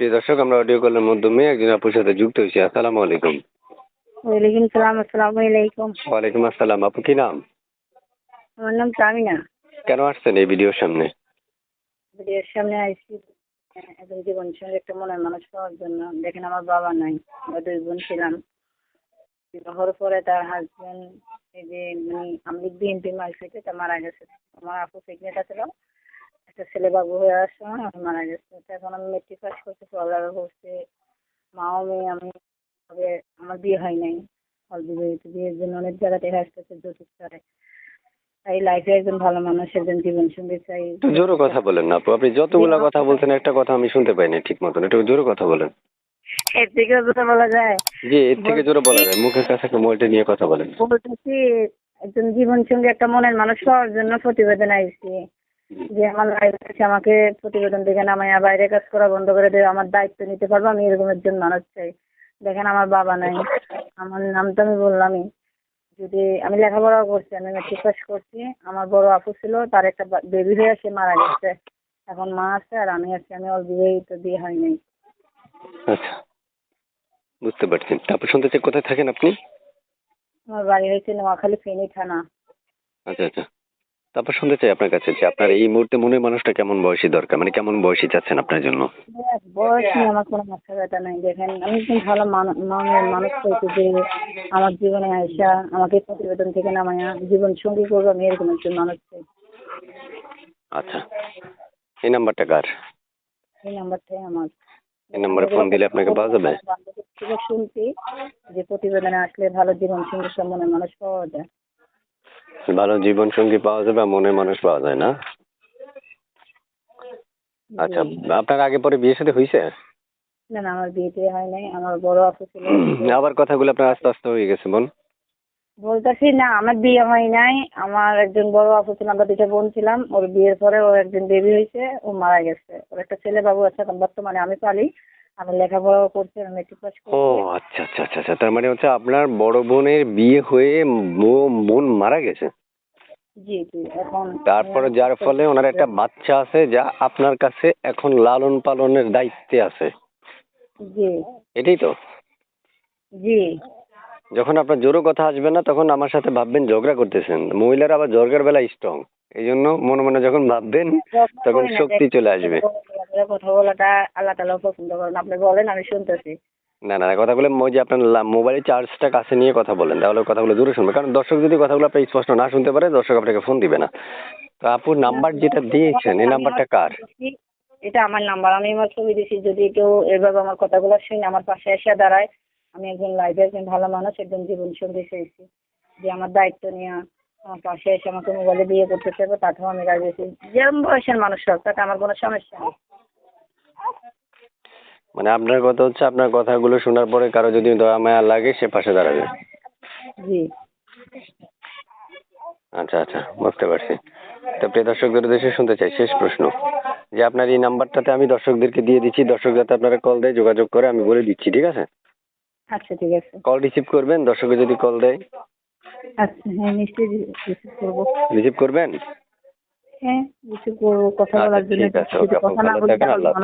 প্রিয় দর্শক আমরা অডিও কলের মাধ্যমে একজন আপুর সাথে যুক্ত হয়েছি। আসসালামু আলাইকুম। ওয়ালাইকুম সালাম আসসালামু আলাইকুম। ওয়ালাইকুম আসসালাম। আপু কি নাম? আমার নাম তামিনা। কেন আসছেন এই ভিডিওর সামনে? ভিডিওর সামনে একজন জীবন সঙ্গে একটা মনের মানুষ পাওয়ার জন্য। দেখেন আমার বাবা নাই আমরা দুই বোন ছিলাম। বিবাহর পরে তার হাজবেন্ড এই যে মানে আমি বিএনপি তা মারা গেছে। আমার আপু প্রেগনেন্ট ছিল একটা ছেলে বাবু হয়ে আসার সময় আমার মারা গেছে। তো এখন আমি মেট্রিক পাস করতে পড়ালেখা করছি। মাও মেয়ে আমি তবে আমার বিয়ে হয় নাই। অল্প বিবাহিত বিয়ের জন্য অনেক জায়গাতে আসতেছে যৌতুক করে তাই লাইফে একজন ভালো মানুষ একজন জীবন সঙ্গী চাই। একটু জোরে কথা বলেন না আপু। আপনি যতগুলা কথা বলছেন একটা কথা আমি শুনতে পাইনি ঠিক মতন। একটু জোরে কথা বলেন। এর থেকে কথা বলা যায়। জি এর থেকে জোরে বলা যায়। মুখের কাছে একটা মোবাইলটা নিয়ে কথা বলেন। বলতেছি একজন জীবন সঙ্গী একটা মনের মানুষ পাওয়ার জন্য প্রতিবেদন আইছি। যে আমার লাইফ আছে আমাকে প্রতিবেদন থেকে নামাইয়া বাইরে কাজ করা বন্ধ করে দেবে আমার দায়িত্ব নিতে পারব আমি এরকম একজন মানুষ চাই। দেখেন আমার বাবা নাই আমার নাম তো আমি বললামই। যদি আমি লেখাপড়াও করছি আমি মেট্রিক পাস করছি আমার বড় আপু ছিল তার একটা বেবি হয়ে সে মারা গেছে। এখন মা আছে আর আমি আছি আমি অবিবাহিত বিয়ে হয় নাই আচ্ছা বুঝতে পারছি। তারপর শুনতে চাই কোথায় থাকেন আপনি? আমার বাড়ি হয়েছে নোয়াখালী ফেনী থানা। আচ্ছা আচ্ছা। তারপর শুনতে চাই আপনার কাছে যে আপনার এই মুহূর্তে মনের মানুষটা কেমন বয়সী দরকার? মানে কেমন বয়সী চাচ্ছেন আপনার জন্য? দেখ, বয়স নিয়ে আমার কোনো মাথা ব্যথা নাই। দেখেন আমি ভালো মানু- মনের মানুষ যে আমার জীবনে আইসা আমাকে প্রতিবেদন থেকে নামায়া জীবন সঙ্গী করব আমি এরকম একজন মানুষ চাই। আচ্ছা। এই নাম্বারটা কার? এই নাম্বারটাই আমার। এই নাম্বারে ফোন দিলে আপনাকে পাওয়া যাবে? শুনছি যে প্রতিবেদনে আসলে ভালো জীবন সঙ্গী সব মনের মানুষ পাওয়া যায়। ভালো জীবন সঙ্গী পাওয়া যাবে আর মনের মানুষ পাওয়া যায় না? আচ্ছা আপনার আগে পরে বিয়ে সাথে হয়েছে না না আমার বিয়ে টিয়ে হয় নাই আমার বড় আপু ছিল। আবার কথাগুলো আপনার আস্তে আস্তে হয়ে গেছে বোন বলতেছি না আমার বিয়ে হয় নাই আমার একজন বড় আপু ছিল আমরা দুটো বোন ছিলাম ওর বিয়ের পরে ওর একজন বেবি হয়েছে ও মারা গেছে। ওর একটা ছেলে বাবু আছে এখন বর্তমানে আমি পালি। আমি লেখাপড়াও করছি আমি মেট্রিক পাস ও করছি। আচ্ছা আচ্ছা আচ্ছা আচ্ছা তার মানে হচ্ছে আপনার বড় বোনের বিয়ে হয়ে বোন মারা গেছে? জি জি এখন তারপরে যার ফলে ওনার একটা বাচ্চা আছে যা আপনার কাছে এখন লালন পালনের দায়িত্বে আছে। জি। এটাই তো? জি। যখন আপনার জোরও কথা আসবে না তখন আমার সাথে ভাববেন ঝগড়া করতেছেন। মহিলারা আবার ঝগড়ার বেলা স্ট্রং এই জন্য মনে মনে যখন ভাববেন তখন শক্তি চলে আসবে। কথা বলাটা আল্লাহ তালা পছন্দ করেন। আপনি বলেন আমি শুনতেছি। না না কথাগুলো ওই যে আপনার মোবাইলের চার্জটা কাছে নিয়ে কথা বলেন তাহলে কথাগুলো দূরে শুনবে। কারণ দর্শক যদি কথাগুলো আপনি স্পষ্ট না শুনতে পারে দর্শক আপনাকে ফোন দিবে না। তো আপুর নাম্বার যেটা দিয়েছেন এই নাম্বারটা কার? এটা আমার নাম্বার আমি আমার ছবি দিছি যদি কেউ এভাবে আমার কথাগুলো শুনে আমার পাশে এসে দাঁড়ায় আমি একজন লাইফে একজন ভালো মানুষ একজন জীবন সঙ্গী চেয়েছি যে আমার দায়িত্ব নিয়ে আমার পাশে এসে আমাকে মোবাইলে বিয়ে করতে চাইবে তাতেও আমি রাজি আছি। যেরকম বয়সের মানুষ হোক তাতে আমার কোনো সমস্যা নেই। মানে আপনার কথা হচ্ছে আপনার কথাগুলো শোনার পরে কারও যদি দয়া মায়া লাগে সে পাশে দাঁড়াবে। জি। আচ্ছা আচ্ছা বুঝতে পারছি। তো প্রিয় দর্শকদের উদ্দেশ্যে শুনতে চাই শেষ প্রশ্ন। যে আপনার এই নাম্বারটাতে আমি দর্শকদেরকে দিয়ে দিচ্ছি দর্শক যাতে আপনারা কল দেয় যোগাযোগ করে আমি বলে দিচ্ছি ঠিক আছে? আচ্ছা ঠিক আছে। কল রিসিভ করবেন দর্শকে যদি কল দেয়। আচ্ছা হ্যাঁ নিশ্চয়ই রিসিভ করব। রিসিভ করবেন? হ্যাঁ রিসিভ করব কথা আচ্ছা, বলার জন্য ঠিক আছে, ওকে, আপনি কথা ভালো থাকেন, আল্লাহ হাফেজ।